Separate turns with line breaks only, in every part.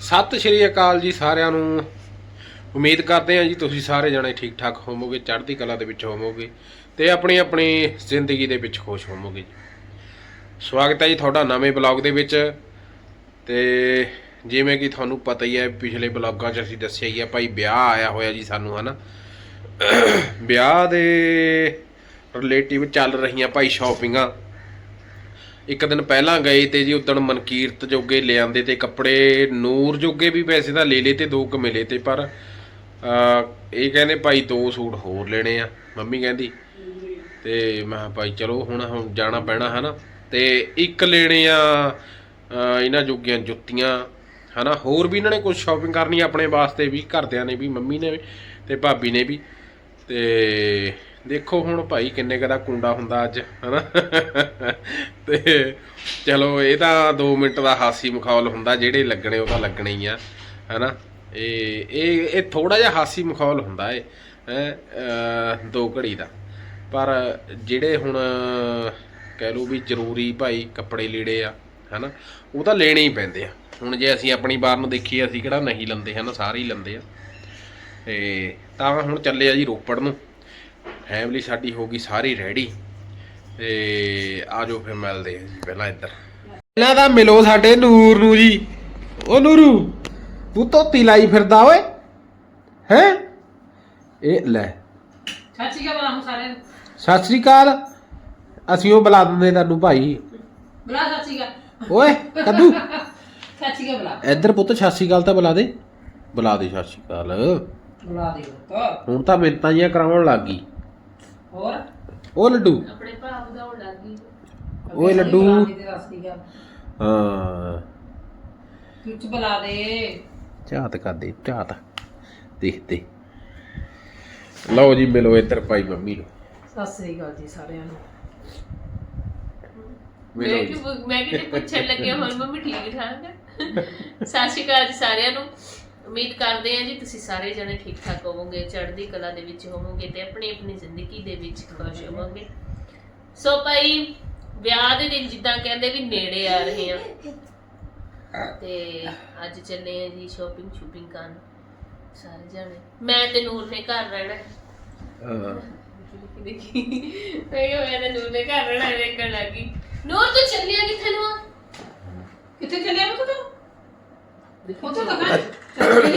ਸਤਿ ਸ਼੍ਰੀ ਅਕਾਲ ਜੀ ਸਾਰਿਆਂ ਨੂੰ। ਉਮੀਦ ਕਰਦੇ ਹਾਂ ਜੀ ਤੁਸੀਂ ਸਾਰੇ ਜਣੇ ਠੀਕ ਠਾਕ ਹੋਵੋਗੇ, ਚੜ੍ਹਦੀ ਕਲਾ ਦੇ ਵਿੱਚ ਹੋਵੋਗੇ ਤੇ ਆਪਣੀ ਆਪਣੀ ਜ਼ਿੰਦਗੀ ਦੇ ਵਿੱਚ ਖੁਸ਼ ਹੋਵੋਗੇ ਜੀ। ਸਵਾਗਤ ਹੈ ਜੀ ਤੁਹਾਡਾ ਨਵੇਂ ਬਲੌਗ ਦੇ ਵਿੱਚ। ਤੇ ਜਿਵੇਂ ਕਿ ਤੁਹਾਨੂੰ ਪਤਾ ਹੀ ਹੈ, ਪਿਛਲੇ ਬਲੌਗਾਂ 'ਚ ਅਸੀਂ ਦੱਸਿਆ ਹੀ ਆ, ਭਾਈ ਵਿਆਹ ਆਇਆ ਹੋਇਆ ਜੀ ਸਾਨੂੰ, ਹਨਾ। ਵਿਆਹ ਦੇ ਰਿਲੇਟਿਵ ਚੱਲ ਰਹੀਆਂ ਭਾਈ ਸ਼ਾਪਿੰਗਾਂ ਇੱਕ ਦਿਨ ਪਹਿਲਾਂ ਗਏ ਤੇ ਜੀ ਉਦਣ ਮਨਕੀਰਤ ਜੋਗੇ ਲਿਆਂਦੇ ਤੇ ਕੱਪੜੇ, ਨੂਰ ਜੋਗੇ ਵੀ ਪੈਸੇ ਤਾਂ ਲੈ ਲਏ ਤੇ ਦੋ ਕੁ ਮਿਲੇ ਤੇ, ਪਰ ਇਹ ਕਹਿੰਦੇ ਭਾਈ ਦੋ ਸੂਟ ਹੋਰ ਲੈਣੇ ਆ, ਮੰਮੀ ਕਹਿੰਦੀ। ਤੇ ਮੈਂ ਕਿਹਾ ਭਾਈ ਚਲੋ ਹੁਣ ਹੁਣ ਜਾਣਾ ਪੈਣਾ, ਹਨਾ। ਤੇ ਇੱਕ ਲੈਣੇ ਆ ਇਹਨਾਂ ਜੋਗੀਆਂ ਜੁੱਤੀਆਂ, ਹਨਾ। ਹੋਰ ਵੀ ਇਹਨਾਂ ਨੇ ਕੁਝ ਸ਼ਾਪਿੰਗ ਕਰਨੀ ਆਪਣੇ ਵਾਸਤੇ ਵੀ, ਘਰਦਿਆਂ ਨੇ ਵੀ, ਮੰਮੀ ਨੇ ਵੀ ਤੇ ਭਾਬੀ ਨੇ ਵੀ। ਤੇ ਦੇਖੋ ਹੁਣ ਭਾਈ ਕਿੰਨੇ ਕੁ ਦਾ ਕੁੰਡਾ ਹੁੰਦਾ ਅੱਜ, ਹਨਾ? ਤੇ ਚਲੋ, ਇਹ ਤਾਂ 2 ਮਿੰਟ ਦਾ ਹਾਸੀ ਮਖੌਲ ਹੁੰਦਾ, ਜਿਹੜੇ ਲੱਗਣੇ ਉਹ ਤਾਂ ਲੱਗਣੇ ਹੀ ਆ, ਹਨਾ? ਇਹ ਇਹ ਇਹ ਥੋੜਾ ਜਿਹਾ ਹਾਸੀ ਮਖੌਲ ਹੁੰਦਾ ਏ ਹੈ? ਦੋ ਘੜੀ ਦਾ। ਪਰ ਜਿਹੜੇ ਹੁਣ ਕਹਿ ਲਓ ਵੀ ਜ਼ਰੂਰੀ ਭਾਈ ਕੱਪੜੇ ਲੀੜੇ ਆ, ਹਨਾ? ਉਹ ਤਾਂ ਲੈਣੇ ਹੀ ਪੈਂਦੇ ਆ। ਹੁਣ ਜੇ ਅਸੀਂ ਆਪਣੀ ਬਾਰ ਨੂੰ ਦੇਖੀਏ, ਅਸੀਂ ਕਿਹੜਾ ਨਹੀਂ ਲੰਦੇ, ਹਨਾ? ਸਾਰੇ ਹੀ ਲੰਦੇ ਆ। ਤੇ ਤਾਂ ਹੁਣ ਚੱਲੇ ਆ ਜੀ ਰੋਪੜ ਨੂੰ। ਫੈਮਿਲੀ ਸਾਡੀ ਹੋ ਗਈ ਸਾਰੀ ਰੈਡੀ ਤੇ ਆਜੋ ਫਿਰ ਮਿਲਦੇ ਆ ਜੀ ਪਹਿਲਾਂ ਇੱਧਰ। ਪਹਿਲਾਂ ਤਾਂ ਮਿਲੋ ਸਾਡੇ ਨੂਰ ਨੂੰ ਜੀ। ਉਹ ਨੂਰੂ ਤੂੰ ਧੋਤੀ ਲਾਈ ਫਿਰਦਾ ਓਏ। ਹੈ? ਇਹ ਲੈ।
ਸਾਰੇ
ਸਤਿ ਸ੍ਰੀ ਅਕਾਲ। ਅਸੀਂ ਉਹ ਬੁਲਾ ਦਿੰਦੇ ਤੁਹਾਨੂੰ ਭਾਈ।
ਬੁਲਾ ਚਾਚੀ ਕਾ
ਓਏ ਕੱਦੂ।
ਚਾਚੀ ਕਾ ਬੁਲਾ।
ਇੱਧਰ ਪੁੱਤ ਸਤਿ ਸ੍ਰੀ ਅਕਾਲ ਤਾਂ ਬੁਲਾ ਦੇ। ਬੁਲਾ ਦੇ ਸਤਿ ਸ੍ਰੀ ਅਕਾਲ।
ਬੁਲਾ ਦੇ ਤੋ
ਹੁਣ ਤਾਂ ਮਿੰਤਾਂ ਜੀਆਂ ਕਰਾਉਣ ਲੱਗ ਗਈ।
ਹੋਰ?
ਉਹ ਲੱਡੂ।
ਆਪਣੇ ਭਰਾ ਵਧਾਉਣ ਲੱਗ ਗਈ।
ਓਏ ਲੱਡੂ। ਹਾਂ।
ਕੁਝ ਬੁਲਾ ਦੇ।
ਝਾਤ ਕਰਦੇ ਝਾਤ। ਦੇਖਦੇ ਲਓ ਜੀ ਮਿਲੋ ਇੱਧਰ ਭਾਈ ਮੰਮੀ ਨੂੰ।
ਸਤਿ ਸ੍ਰੀ ਅਕਾਲ ਜੀ ਸਾਰਿਆਂ ਨੂੰ।
ਮਿਲੋ
ਮੈਂ
ਜੀ।
ਕਿ ਮੈਂ ਕਿਤੇ ਪੁੱਛਣ ਲੱਗਿਆ ਹੁਣ ਮੰਮੀ ਠੀਕ ਠਾਕ ਹੈ ਸਤਿ ਸ਼੍ਰੀ ਅਕਾਲ ਜੀ ਸਾਰਿਆਂ ਨੂੰ। ਉਮੀਦ ਕਰਦੇ ਹਾਂ ਜੀ ਤੁਸੀਂ ਸਾਰੇ ਜਣੇ ਠੀਕ ਠਾਕ ਹੋਵੋਗੇ ਚੜ੍ਹਦੀ ਕਲਾ ਦੇ ਵਿੱਚ ਹੋਵੋਗੇ ਤੇ ਆਪਣੀ ਆਪਣੀ ਜ਼ਿੰਦਗੀ ਦੇ ਵਿੱਚ ਖੁਸ਼ ਹੋਵੋਗੇ। ਸੋ ਭਾਈ ਵਿਆਹ ਦੇ ਦਿਨ ਜਿੱਦਾਂ ਕਹਿੰਦੇ ਵੀ ਨੇੜੇ ਆ ਰਹੇ ਆ ਤੇ ਅੱਜ ਚੱਲੇ ਆ ਜੀ ਸ਼ਾਪਿੰਗ ਸ਼ੂਪਿੰਗ ਕਰਨ ਸਾਰੇ ਜਣੇ। ਮੈਂ ਤੇ ਨੂਰ ਨੇ ਘਰ ਰਹਿਣਾ ਹੈ।
ਹਾਂ।
ਦੇਖੀ ਮੈਂ ਕਿਹਾ ਮੈਂ ਤਾਂ ਨੂਰ ਦੇ ਘਰ ਰਹਿਣਾ ਦੇਖਣ ਲੱਗੀ ਨੂਰ ਤੂੰ ਚੱਲਿਆ ਕਿੱਥੇ ਨੂੰ ਆ?
ਕਿੱਥੇ ਚੱਲਿਆ ਮੈਂ ਤੂੰ? ਦੇਖੋ ਤਾਂ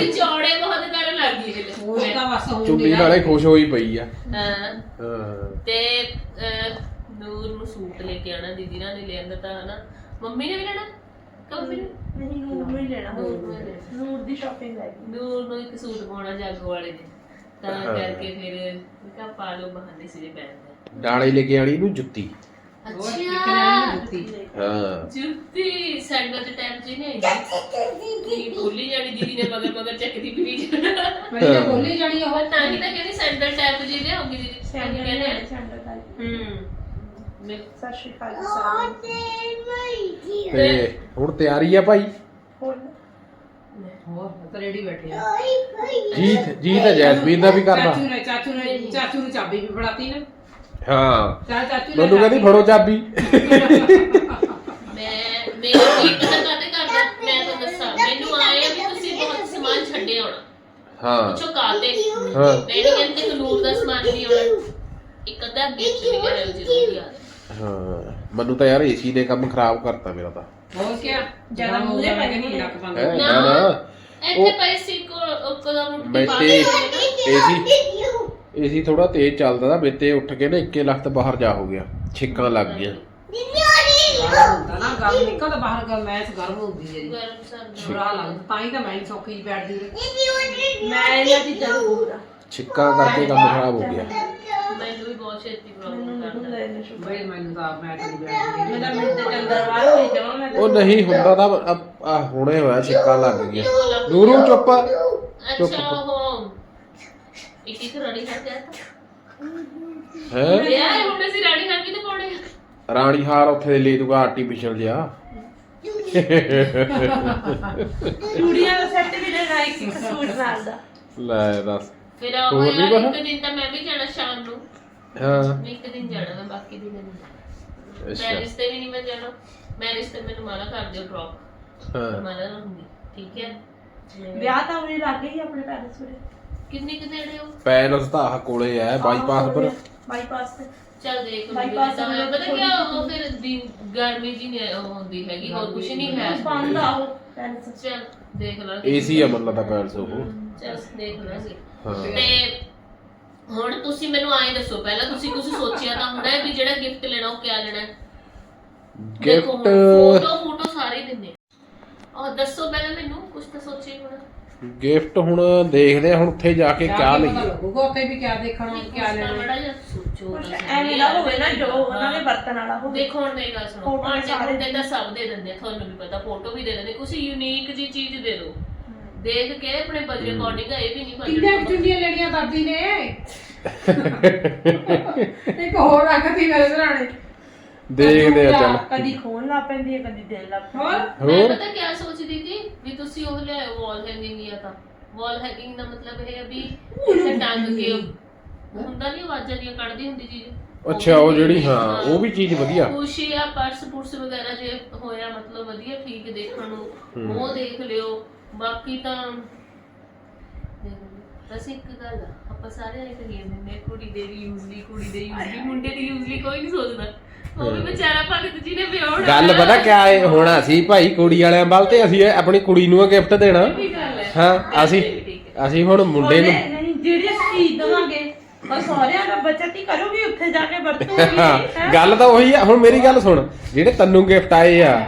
ਕਹਾਂ
ਇਹਦੀ ਚੌੜੇ ਬਹੁਤ ਕਰਨ ਲੱਗ ਗਈ ਇਹ
ਉਹ ਤਾਂ ਬਸ ਹੋ
ਚੁੰਨੀ ਨਾਲੇ ਖੁਸ਼ ਹੋਈ ਪਈ ਆ।
ਹਾਂ।
ਹਾਂ।
ਤੇ ਅਹ, ਨੂਰ ਨੂੰ ਸੂਟ ਲੈ ਕੇ ਆਣਾ ਦੀਦੀ ਨਾਲ ਨੇ ਲੈ ਆਂਦਾ ਤਾਂ ਹਨਾ। ਮੰਮੀ ਨੇ ਵੀ ਲੈਣਾ? ਕੰਮੀ ਨੇ
ਨਹੀਂ ਨੂਰ ਨੂੰ ਹੀ ਲੈਣਾ।
ਨੂਰ ਨੂੰ ਹੀ ਲੈਣਾ।
ਨੂਰ ਦੀ ਸ਼ਾਪਿੰਗ ਹੈ
ਨੂਰ ਨੂੰ ਇੱਕ ਸੂਟ ਪਾਉਣਾ ਜਾਗੋ ਵਾਲੇ ਨੇ। ਤਾਂ
ਹਾਂ।
ਕਰਕੇ ਫਿਰ ਮੈਂ ਕਿਹਾ ਪਾ ਲਓ ਬਹਾਨੇ ਸਿਰੇ ਪੈਂਦਾ
ਡਾਲੇ ਲੈ ਕੇ ਆਣੀ ਨੂੰ ਜੁੱਤੀ।
ਜਾਣੀ ਜੁੱਤੀ।
ਹਾਂ।
ਜੁੱਤੀ। ਸੈਂਡਲ ਦੇ ਟਾਈਮ 'ਚ ਹੀ ਨਹੀਂ। ਆਈ ਜੀ ਭੁੱਲੀ ਜਾਣੀ ਦੀਦੀ ਨੇ ਮਗਰ ਮਗਰ ਚੱਕਦੀ ਫਿਰੀ ਜਾਣਾ
ਮੇਰੀ ਤਾਂ ਬੋਲੀ ਜਾਣੀ ਉਹ
ਉਹ ਤਾਂ ਹੀ ਤਾਂ ਕਹਿੰਦੀ ਸੈਂਡਲ ਟਾਈਪ ਜੀ ਲਿਆਉਂਗੀ ਦੀਦੀ।
ਸੈਂਡਲ
ਕਹਿੰਦੇ
ਲੈਣੇ ਸੈਂਡਲ ਦਾ
ਹੂੰ। ਮੈਂ
ਸਤਿ ਸ਼੍ਰੀ ਅਕਾਲ ਜੀ ਸਾਰਿਆਂ ਨੂੰ।
ਤੇ ਹੁਣ ਤਿਆਰੀ ਆ ਭਾਈ?
ਹੋਰ?
ਹੋਰ ਤਾਂ ਰੈਡੀ ਬੈਠੇ ਆ।
ਜੀਤ ਜੀਤ ਹੈ ਜੈਸਮੀਨ ਦਾ ਵੀ ਕਰਨਾ।
ਚਾਚੂ ਨੇ ਚਾਚੂ ਨੇ ਚਾਚੂ ਨੂੰ ਚਾਬੀ ਵੀ ਫੜਾਤੀ ਨਾ।
ਹਾਂ।
ਚਾਹ ਚਾਚੂ ਨੇ
ਮੈਨੂੰ ਕਹਿੰਦੀ ਫੜੋ ਚਾਬੀ।
ਮੈਂ ਮੇਰਾ ਕੀ ਪਤਾ ਕਾਤੇ ਕਰਦਾ ਮੈਂ ਤਾਂ ਦੱਸਾਂ ਮੈਨੂੰ ਆਏ ਆ ਵੀ ਤੁਸੀਂ ਬਹੁਤ ਸਮਾਨ ਛੱਡੇ ਆਉਣਾ
ਹਾਂ।
ਪੁੱਛੋ ਕਾਤੇ
ਹਾਂ।
ਨਹੀਂ ਕਹਿੰਦੀ ਕਨੂਰ ਦਾ ਸਮਾਨ ਨਹੀਂ ਆਉਣਾ। ਇੱਕ ਅੱਧਾ ਗਿਫਟ ਵੀ ਆਇਆ ਜ਼ਰੂਰ ਯਾਦ
ਹਾਂ। ਮੈਨੂੰ ਤਾਂ ਯਾਰ ਏਸੀ ਨੇ ਕੰਮ ਖਰਾਬ ਕਰਤਾ ਮੇਰਾ ਤਾਂ।
ਹੋਰ ਕੀ
ਜ਼ਿਆਦਾ ਮੂਹਰੇ ਪੈ ਗਏ ਨਹੀਂ
ਹੈ
ਲੱਕ
ਨਾ
ਨਾ।
ਨਾ।
ਇੱਥੇ ਪੈਸੇ ਕੋ ਕਦੋਂ ਮੁੱਠੀ ਪਾ ਕੇ।
ਏਸੀ ਏਸੀ ਥੋੜਾ ਤੇਜ਼ ਚੱਲਦਾ ਤਾਂ ਮੇਰੇ ਤੇ ਉੱਠ ਕੇ ਨਾ ਇੱਕੇ ਲੱਖ ਬਾਹਰ ਜਾ ਹੋ ਗਿਆ ਛਿੱਕਾਂ ਲੱਗ
ਹੁੰਦਾ ਨਾ ਗਰਮ ਨਿਕਲਦਾ ਬਾਹਰ ਗਰਮ ਐਸ ਗਰਮ ਹੁੰਦੀ ਹੈ ਜੀ।
ਗਰਮ ਸਰਦ
ਬੁਰਾ ਲੱਗਦਾ ਤਾਂ ਹੀ ਤਾਂ ਮੈਂ ਨੀ ਸੌਖੀ ਬੈਠਦੀ ਰਹੀ
ਮੈਂ ਇਹਨਾਂ ਚੀਜ਼ਾਂ ਨੂੰ ਪੂਰਾ
ਛਿੱਕਾਂ ਕਰਕੇ ਕੰਮ ਖਰਾਬ ਹੋ ਗਿਆ।
ਮੈਨੂੰ ਵੀ ਬਹੁਤ ਛੇਤੀ ਪ੍ਰੋਬਲਮ ਕਰਦਾ।
ਬਈ ਮੈਨੂੰ ਤਾਂ ਮੈਂ ਤਾਂ ਨਹੀਂ। ਬੈਠਦੀ
ਮੇਰਾ ਮਿੰਟ ਦੇ ਅੰਦਰ ਬਾਹਰ ਹੋਈ ਜਾਵਾਂ ਮੈਂ
ਉਹ ਨਹੀਂ ਹੁੰਦਾ ਤਾਂ ਅਬ- ਆ ਹੁਣੇ ਹੋਇਆ ਛਿੱਕਾਂ ਲੱਗ ਗਈਆਂ ਨੂਰੂ ਚੁੱਪ
ਅੱਛਾ ਉਹ ਰਾਣੀ ਹਰ ਗਿਆ ਤਾਂ।
ਹੈ?
ਯਾਰ ਹੁਣ ਅਸੀਂ ਰਾਣੀ ਹਰ ਕਿਤੇ ਪਾਉਣੇ ਆ।
ਰਾਣੀ ਹਾਰ ਉੱਥੇ ਦੇ ਲੈ ਦੂਗਾ ਆਰਟੀਫੀਸ਼ਲ ਜਿਹਾ।
ਚੂੜੀਆਂ ਦਾ ਸੈੱਟ ਵੀ ਲੈਣਾ ਇੱਕ ਸੂਟ ਨਾਲ ਦਾ।
ਲੈ ਦੱਸ।
ਫਿਰ ਉਹ
ਹੋਰ ਨੀ
ਯਾਰ
ਕੁਛ?
ਇੱਕ ਦਿਨ ਤਾਂ ਮੈਂ ਵੀ ਜਾਣਾ ਸ਼ਾਮ ਨੂੰ।
ਹਾਂ।
ਮੈਂ ਇੱਕ ਦਿਨ ਜਾਣਾ ਮੈਂ ਬਾਕੀ ਦਿਨ ਨਹੀਂ
ਅੱਛਾ।
ਮੈਰਿਜ ਤੇ ਵੀ ਨਹੀਂ ਮੈਂ ਜਾਣਾ। ਮੈਰਿਜ ਤੇ ਮੈਨੂੰ ਮਾਲਾ ਕਰ ਦਿਓ ਡ੍ਰੌਪ
ਹਾਂ।
ਮਾਲਾ ਰਹੂੰਗੀ ਠੀਕ ਹੈ? ਤੇ
ਵਿਆਹ ਤਾਂ ਉਹਨੇ ਲੱਗ ਗਈ ਆਪਣੇ ਪੈਰੈਂਟਸ ਦੇ
ਕਿੰਨੇ ਕਿ ਦੇਣੇ ਹੋ?
ਪੈਲਸ ਤਾਂ ਆਹ ਕੋਲੇ ਆ ਬਾਈਪਾਸ ਪਰ।
ਬਾਈਪਾਸ ਤੇ।
ਚੱਲ ਦੇਖ ਲਓ
Bypass
ਤਾਂ
ਵਾਲੇ
ਪਤਾ ਕੀ ਉਹ ਫਿਰ ਦਿਨ ਗਰਮੀ ਜੀ ਨਹੀਂ ਉਹ ਹੁੰਦੀ ਹੈਗੀ ਹੋਰ ਕੁਝ ਨਹੀਂ ਹੈ।
ਬੰਦ ਆ ਉਹ
ਚੱਲ ਦੇਖ ਲਾਂਗੇ
ਏਸੀ ਆ ਮਤਲਬ ਦਾ ਪੈਲਸ ਉਹ।
ਚੱਲ ਦੇਖ
ਹਾਂ।
ਤੇ ਹੁਣ ਤੁਸੀਂ ਮੈਨੂੰ ਆਏ ਦੱਸੋ ਪਹਿਲਾਂ ਤੁਸੀਂ ਕੁਝ ਸੋਚਿਆ ਤਾਂ ਹੁੰਦਾ ਹੈ ਵੀ ਜਿਹੜਾ ਗਿਫਟ ਲੈਣਾ ਉਹ ਕਿਆ ਲੈਣਾ
ਗਿਫਟ
ਫੋਟੋ ਫੋਟੋ ਸਾਰੇ ਦਿੰਦੇ ਔਰ ਦੱਸੋ ਪਹਿਲਾਂ ਮੈਨੂੰ ਕੁਝ ਤਾਂ ਸੋਚੇ ਹੁਣ।
ਗਿਫਟ ਹੁਣ ਦੇਖਦੇ ਆ ਹੁਣ ਉੱਥੇ ਜਾ ਕੇ ਕਿਆ ਲਈਏ।
ਲੱਗੂਗਾ ਉੱਥੇ ਵੀ ਕਿਆ ਦੇਖਣਾ ਕਿਆ ਲੈਣਾ।
ਬੜਾ ਜਿਹਾ ਸੋਚੋ
ਕੁਛ ਐਵੇਂ ਦਾ ਹੋਵੇ ਨਾ ਜੋ ਉਹਨਾਂ ਦੇ ਵਰਤਣ ਵਾਲਾ ਹੋਵੇ।
ਦੇਖੋ ਹੁਣ ਮੇਰੀ ਗੱਲ ਸੁਣੋ
ਫੋਟੋ
ਭਾਂਡੇ
ਸਾਰੇ।
ਭੁੰਡੇ ਤਾਂ ਸਭ ਦੇ ਦਿੰਦੇ ਆ, ਤੁਹਾਨੂੰ ਵੀ ਪਤਾ ਫੋਟੋ ਵੀ ਦੇ ਦਿੰਦੇ ਕੁਝ ਯੂਨੀਕ ਜੀ ਚੀਜ਼ ਦੇ ਦਿਓ। ਦੇਖ ਕੇ ਆਪਣੇ ਬਜਟ ਅਕੋਰਡਿੰਗ ਇਹ ਵੀ ਨਹੀਂ
ਕਿੰਨੇ
ਬਜਟ
ਚੁੰਡੀਆਂ ਲੈਣੀਆਂ ਦਾਦੀ ਨੇ? ਇੱਕ ਹੋਰ ਰੱਖਤੀ ਮੇਰੇ ਸਰਾਣੇ।
ਦੇਖਦੇ ਆ ਚੱਲ।
ਕਦੀ ਖੋਲ ਲਾ ਪੈਂਦੀ ਹੈ ਕਦੀ ਦਿਲ ਲਾ
ਹੋਰ?
ਮੈਂ
ਹੋਰ?
ਪਤਾ ਕਿਆ ਸੋਚਦੀ ਸੀ? ਵੀ ਤੁਸੀਂ ਉਹ ਲੈ ਵਾਲ ਹੈਂਗਿੰਗ ਜਾਂ ਤਾਂ। ਵਾਲ ਹੈਂਗਿੰਗ ਦਾ ਮਤਲਬ ਇਹ ਹੈ ਵੀ ਇੱਥੇ ਟੰਗ ਕੇ ਹੁੰਦਾ ਨਹੀਂ ਆਵਾਜ਼ਾਂ ਦੀਆਂ ਕੱਢਦੀ ਹੁੰਦੀ ਚੀਜ਼।
ਅੱਛਾ ਉਹ ਜਿਹੜੀ ਹਾਂ। ਉਹ ਵੀ ਚੀਜ਼ ਵਧੀਆ।
ਕੁਛ ਜਾਂ ਪਰਸ ਪੁਰਸ ਵਗੈਰਾ ਜੇ ਹੋਇਆ ਮਤਲਬ ਵਧੀਆ ਠੀਕ ਦੇਖਣ ਨੂੰ। ਉਹ ਦੇਖ ਲਿਓ। ਬਾਕੀ ਤਾਂ ਦੇਖ ਲਿਓ। ਬਸ ਇੱਕ ਗੱਲ ਆ, ਆਪਾਂ ਸਾਰੇ ਇਹ ਕਰੀਏ ਨੇ ਕੁੜੀ ਦੇ ਵੀ ਯੂਜ਼ਲੀ ਕੁੜੀ ਦੇ ਯੂਜ਼ਲੀ ਮੁੰਡੇ ਦੀ ਯੂਜ਼ਲੀ ਕੋਈ ਨਹੀਂ ਸੋਚਦਾ। ਉਹ ਵੀ ਵਿਚਾਰਾ ਭਗਤ ਜੀ ਨੇ ਵਿਆਹਣਾ
ਗੱਲ ਪਤਾ ਕਿਆ ਹੈ ਹੁਣ ਅਸੀਂ ਭਾਈ ਕੁੜੀ ਵਾਲਿਆਂ ਵੱਲ ਤੇ ਅਸੀਂ ਇਹ ਆਪਣੀ ਕੁੜੀ ਨੂੰ ਗਿਫਟ ਦੇਣਾ।
ਗੱਲ ਹੈ।
ਹਾਂ ਅਸੀਂ ਅਸੀਂ ਹੁਣ ਮੁੰਡੇ ਨੂੰ
ਉਹਨੇ- ਨਹੀਂ ਜਿਹੜੀ ਅਸੀਂ ਚੀਜ਼ ਦਵਾਂਗੇ ਉਹ ਸਹੁਰਿਆਂ ਦਾ ਬਚਤ ਹੀ ਕਰੂਗੀ ਉੱਥੇ ਜਾ ਕੇ ਵਰਤੂਗੀ।
ਹਾਂ
ਹੈਂ।
ਗੱਲ ਤਾਂ ਉਹੀ ਆ। ਹੁਣ ਮੇਰੀ ਗੱਲ ਸੁਣ ਜਿਹੜੇ ਤੈਨੂੰ ਗਿਫਟ ਆਏ ਆ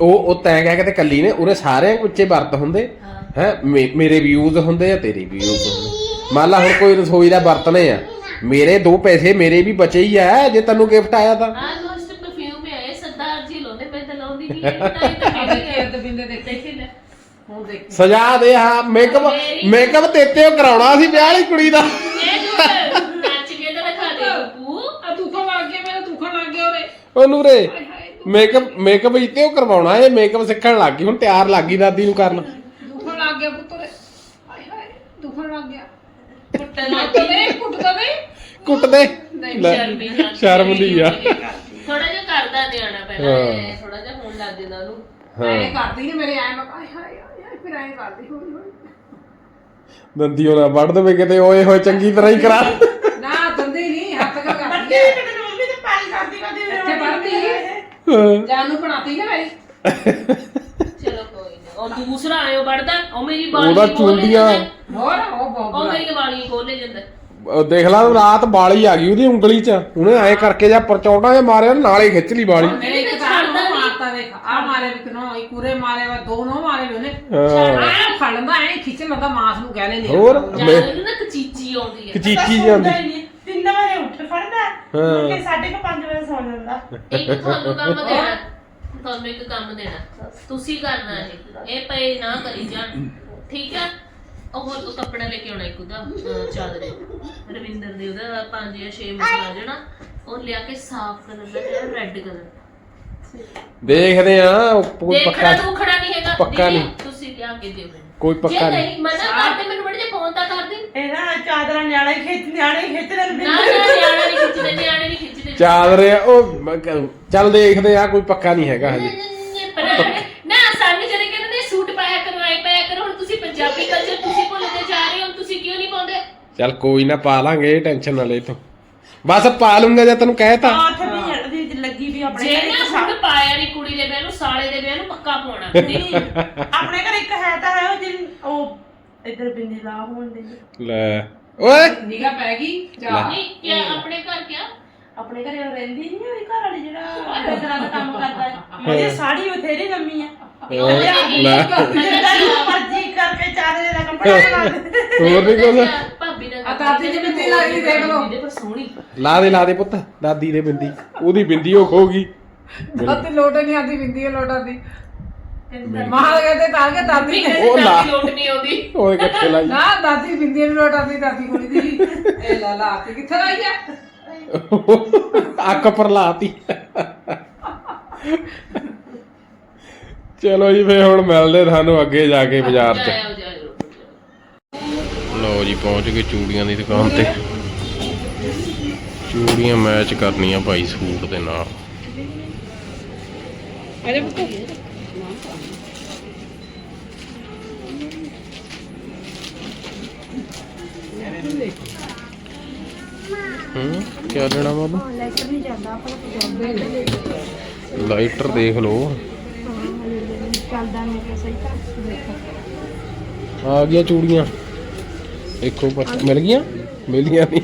ਉਹ ਉਹ ਤੈਂ ਕਹਿ ਕੇ ਤੇ ਕੱਲੀ ਨੇ ਉਹਨੇ ਸਾਰਿਆਂ ਵਿੱਚੇ ਵਰਤ ਹੁੰਦੇ। ਹੈ। ਮੇਰੇ ਵੀ ਯੂਜ਼ ਹੁੰਦੇ ਆ ਤੇਰੇ ਵੀ ਯੂਜ਼ ਹੁੰਦੇ। ਮੰਨ ਲਾ ਹੁਣ ਕੋਈ ਰਸੋਈ ਦਾ ਬਰਤਨ ਆ। ਮੇਰੇ ਦੋ ਪੈਸੇ ਮੇਰੇ ਵੀ ਬਚੇ ਹੀ ਆ ਜੇ ਤੈਨੂੰ ਗਿਫਟ ਆਇਆ ਤਾਂ।
ਆ ਦੋਸਤ ਪਰਫਿਊਮ ਹੈ ਸਰਦਾਰ ਜੀ ਲਾਉਂਦੇ ਮੈਂ ਤਾਂ ਲਾਉਂਦੀ ਨਹੀਂ ਇਹ ਤਾਂ ਇਹ ਤਾਂ
ਆਹ
ਮੇਰੀ
ਦੇਖੇ
ਹੈ
ਅੱਧ ਬਿੰਦੇ ਦੇਖੇ।
ਦੇਖੀ ਲੈ।
ਹੁਣ ਦੇਖ।
ਸਜਾ ਦੇ ਹਾਂ ਮੇਕਅਪ ਮੇਕਅਪ ਤੇਤੇ ਉਹ ਕਰਾਉਣਾ ਸੀ ਵਿਆਹ ਵਾਲੀ ਕੁੜੀ ਦਾ।
ਇਹ ਜੋ ਨੱਚ ਕੇ ਤਾਂ ਦਿਖਾ ਦੇ ਬੱਬੂ
ਆ ਤੂੰ ਲੱਗ ਗਿਆ ਮੇਰਾ ਤੂੰ ਲੱਗ ਗਿਆ ਉਰੇ।
ਉਹਨੂੰ ਰੇ ਮੇਕਅਪ ਮੇਕਅਪ ਇੱਥੇ ਉਹ ਕਰਵਾਉਣਾ ਇਹ ਮੇਕਅਪ ਸਿੱਖਣ ਲੱਗ ਗਈ ਹੁਣ ਤਿਆਰ ਲੱਗ ਗਈ ਦਾਦੀ ਨੂੰ ਕਰਨ।
ਦੁਖਣ ਲੱਗ ਗਿਆ ਪੁੱਤਰੇ ਹਾਏ ਹਾਏ ਦੁਖਣ ਲੱਗ ਗਿਆ।
ਕੁੱਟਣ
ਕੁੱਟ ਦੇ ਕੁੱਟ ਦੇ
ਕੁੱਟ ਦੇ ਲੈ,
ਸ਼ਰਮੀ
ਦੀ ਆ।
ਥੋੜਾ ਜਿਹਾ ਕਰਦਾ ਨਿਆਣਾ ਪਹਿਲਾਂ ਥੋੜਾ ਜਿਹਾ ਹੋਣ ਲੱਗ ਜਾਂਦਾ ਉਹਨੂੰ।
ਐ ਕਰਦੀ ਨੇ ਮੇਰੇ ਐ ਮੈਂ ਹਾਏ ਹਾਏ ਹਾਏ ਹਾਏ, ਫਿਰ ਐ ਕਰਦੀ ਹੌਲੀ ਹੌਲੀ।
ਦੰਦੀ ਉਹਨਾਂ ਵੱਢ ਦੇਵੇ ਕਿਤੇ ਓਏ ਹੋਏ ਚੰਗੀ ਤਰ੍ਹਾਂ ਹੀ ਕਰਾ।
ਨਾ ਦੰਦੀ ਨਹੀਂ ਹੱਥ ਕਰ ਕਰਦੀ
ਕਿਤੇ ਮੰਮੀ ਤੇ ਪਾਣੀ ਕਰਦੀ ਕਰਦੀ
ਇੱਥੇ ਵੜਦੀ
ਹਾਂ।
ਜਾਨੂ ਬਣਾਤੀ ਨਾ ਮੇਰੀ
ਚਲੋ ਕੋਈ ਨਾ ਉਹ ਦੂਸਰਾ ਆਇਓ ਵੜਦਾ ਉਹ ਮੇਰੀ ਬਾਲੀ
ਉਹਦਾ
ਖੋਲ ਲੈ
ਚੁੰਡੀਆਂ-
ਜਾਂਦਾ।
ਹੋਰ ਉਹ ਬਹੁਤ
ਉਹ ਮੇਰੀ ਬਾਲੀ ਖੋਲ ਜਾਂਦਾ
ਦੇਖ ਲਾ ਰਾਤ ਬਾਲੀ ਆ ਗਈ ਉਹਦੀ ਉਂਗਲੀ 'ਚ। ਉਹਨੇ ਐਂ ਕਰਕੇ ਜਾਂ ਪਰਚੌਂਟਾ ਜਿਹਾ ਮਾਰਿਆ ਨਾਲੇ ਖਿੱਚ ਲਈ ਬਾਲੀ।
ਮੇਰੇ ਇੱਕ ਤਾਂ ਨੂੰ ਮਾਰਤਾ ਦੇਖ ਆ ਮਾਰੇ ਵੀ ਕਿਨੋਂ ਇੱਕ ਪੂਰੇ ਮਾਰੇ ਵਾ ਦੋ ਨੋ ਮਾਰੇ ਵੀ ਉਹਨੇ।
ਹਾਂ।
ਆ ਫੜ ਲੈਂਦਾ ਐ ਖਿੱਚ ਲੈਂਦਾ ਮਾਸ ਨੂੰ ਕਹਿ ਲੈਂਦੇ
ਹੋਰ
ਜਾਂ
ਮੈਂ
ਉਹਨੂੰ ਨਾ ਕਚੀਚੀ ਆਉਂਦੀ ਹੈ।
ਕਚੀਚੀ ਜਾਂਦੀ।
ਤਿੰਨ ਵਜੇ ਉੱਠ ਖੜਦਾ
ਹਾਂ।
ਮੁੜ ਕੇ ਸਾਢੇ ਕੁ ਪੰਜ ਵਜੇ ਸੌ ਜਾਂਦਾ।
ਇੱਕ ਤੁਹਾਨੂੰ ਕੰਮ ਦੇਣਾ ਤੁਹਾਨੂੰ ਇੱਕ ਕੰਮ ਦੇਣਾ। ਤੁਸੀਂ ਕਰਨਾ ਇਹ ਇਹ ਪਏ ਨਾ ਕਰੀ ਜਾਣ। ਠੀਕ ਆ? ਉਹ ਉਹ ਕੱਪੜਾ ਲੈ ਕੇ ਆਉਣਾ ਇੱਕ ਉਹਦਾ ਅਹ, ਚਾਦਰੇ। ਰਵਿੰਦਰ ਦੇ ਉਹਦਾ ਪੰਜ ਜਾਂ 6 ਮੀਟਰ ਆ ਜਾਣਾ। ਉਹ ਲਿਆ ਕੇ ਸਾਫ਼ ਕਲਰ ਦਾ ਜਿਹੜਾ ਰੈੱਡ ਕਲਰ
ਦੇਖਦੇ ਆ ਉਹ ਕੋਈ
ਦੇਖਣਾ
ਪੱਕਾ
ਨਹੀਂ ਹੈਗਾ।
ਪੱਕਾ
ਦੀਦੀ,
ਨਹੀਂ।
ਤੁਸੀਂ ਲਿਆ ਕੇ ਦਿਓ ਮੈਨੂੰ।
ਕੋਈ
ਜੇ
ਪੱਕਾ ਨਹੀਂ
ਨਹੀਂ ਮਨਾ ਕਰਦੇ ਮੈਨੂੰ ਬੜੇ ਜੇ ਫੋਨ ਤਾਂ ਕਰ ਦੇ।
ਇਹ ਨਾ ਚਾਦਰਾਂ ਨਿਆਣੇ ਖਿੱਚ ਨਿਆਣੇ ਖਿੱਚ ਲੈਂਦੇ
ਨਾ ਨਾ ਨਿਆਣੇ ਨਹੀਂ ਖਿੱਚਦੇ ਨਿਆਣੇ ਨਹੀਂ ਖਿੱਚਦੇ।
ਚਾਦਰੇ ਉਹ ਮੈਂ ਕਿਹਾ, ਚੱਲ ਦੇਖਦੇ ਆ ਕੋਈ ਪੱਕਾ ਨਹੀਂ ਹੈਗਾ ਹਜੇ।
ਪਰ ਨਾ ਸਾਨੂੰ ਜਿਹੜੇ ਕਹਿੰਦੇ ਨੇ ਸੂਟ ਪਾਇਆ ਕਰੋ ਆਈ ਪਾਇਆ ਕਰੋ ਹੁਣ ਤੁਸੀਂ ਪੰਜਾਬੀ ਕਲਚਰ ਤੁਸੀਂ ਭੁੱਲਦੇ ਜਾ ਰਹੇ ਹੋ ਤੁਸੀਂ ਕਿਉਂ ਨਹੀਂ ਪਾਉਂਦੇ
ਚੱਲ ਕੋਈ ਨਾ ਪਾ ਲਾਂਗੇ ਟੈਨਸ਼ਨ ਨਾ ਲੈ ਤੂੰ। ਬਸ ਪਾ ਲੂੰਗਾ ਜੇ ਤੈਨੂੰ ਕਹਿਤਾ।
ਆਠ ਵੀ ਦੀ ਲੱਗੀ ਵੀ ਆਪਣੇ
ਜੇ
ਘਰ
ਨਾ
ਇੱਕ ਸਾ-
ਹੁਣ ਪਾਇਆ ਨਹੀਂ ਕੁੜੀ ਦੇ ਵਿਆਹ ਨੂੰ ਸਾਲੇ ਦੇ ਵਿਆਹ ਨੂੰ ਪੱਕਾ ਪਾਉਣਾ।
ਨਹੀਂ ਆਪਣੇ ਘਰ ਇੱਕ ਹੈ ਤਾਂ ਹੈ ਉਹ ਜਿਹੜੀ ਉਹ ਇੱਧਰ ਬਿੰਦੀ ਲਾ ਹੋਣ ਦੇ
ਲੈ। ਓਏ!
ਨਿਗਾ ਪੈ ਗਈ ਜਾ।
ਨਹੀਂ ਕਿਆ ਆਪਣੇ ਘਰ ਕਿਆ?
ਆਪਣੇ ਘਰੇ ਉਹ ਰਹਿੰਦੀ ਨਹੀਂ ਉਹਦੀ ਘਰ ਵਾਲੀ ਜਿਹੜਾ ਇਸ ਤਰ੍ਹਾਂ ਦਾ ਕੰਮ ਕਰਦਾ ਹੈ। ਉਹਦੀ ਸਾੜੀ ਬਥੇਰੀ ਲੰਮੀ ਆ
ਲੈ।
ਮਰਜ਼ੀ ਕਰਕੇ ਚਾਦਰੇ ਦਾ ਕੱਪੜਾ ਦੇ।
ਹੋਰ ਨਹੀਂ ਕੁਝ
ਭਾਬੀ ਦਾ
ਆ ਦਾਦੀ ਦੀ ਬਿੰਦੀ ਲੱਗਦੀ ਦੇਖ ਲਓ।
ਇਹਦੇ ਪਰ ਸੋਹਣੀ।
ਲਾ ਦੇ ਲਾ ਦੇ ਪੁੱਤ। ਦਾਦੀ ਦੇ ਬਿੰਦੀ। ਉਹਦੀ ਬਿੰਦੀ ਉਹ ਖੋ ਗਈ
ਦਾਦੀ ਲੋਟ ਨਹੀਂ ਆਦੀ ਬਿੰਦੀ ਉਹ ਲੋਟ ਆਦੀ ਮਾਂ ਕਹਿੰਦੇ ਤਾਂ ਕਿ ਦਾਦੀ ਨੇ
ਉਹ ਲਾ।
ਲੋਟ ਨਹੀਂ ਆਉਂਦੀ।
ਓਏ ਕਿੱਥੇ ਲਾਈ।
ਨਾ ਦਾਦੀ ਬਿੰਦੀ ਨੂੰ ਲੋਟ ਆਦੀ ਦਾਦੀ ਕੁੜੀ ਦੀ। ਇਹ ਲਾ ਲਾ ਕਿੱਥੇ ਲਾਈ ਆ?
ਅੱਖ ਪਰਲਾਤੀ ਚਲੋ ਜੀ ਫੇ ਹੁਣ ਮਿਲਦੇ ਤੁਹਾਨੂੰ ਅੱਗੇ ਜਾ ਕੇ ਬਾਜ਼ਾਰ 'ਚ। ਲਓ ਜੀ ਪਹੁੰਚ ਗਏ ਚੂੜੀਆਂ ਦੀ ਦੁਕਾਨ ਤੇ। ਚੂੜੀਆਂ ਮੈਚ ਕਰਨੀਆਂ ਭਾਈ ਸੂਟ ਦੇ ਨਾਲ। ਅਰੇ ਬੁੱਕੂ ਕੀ ਲੈਣਾ ਮਾਮਾ
ਲੈਟਰ ਨਹੀਂ ਜਾਂਦਾ ਆਪਾਂ ਤਾਂ
ਲਾਈਟਰ ਦੇਖ ਲਓ।
ਚੱਲਦਾ ਨਹੀਂ ਕਿ ਸਹੀ ਤਾਂ ਦੇਖੋ
ਆ ਗਈਆਂ ਚੂੜੀਆਂ। ਦੇਖੋ ਮਿਲ ਗਈਆਂ? ਮਿਲੀਆਂ ਨਹੀਂ।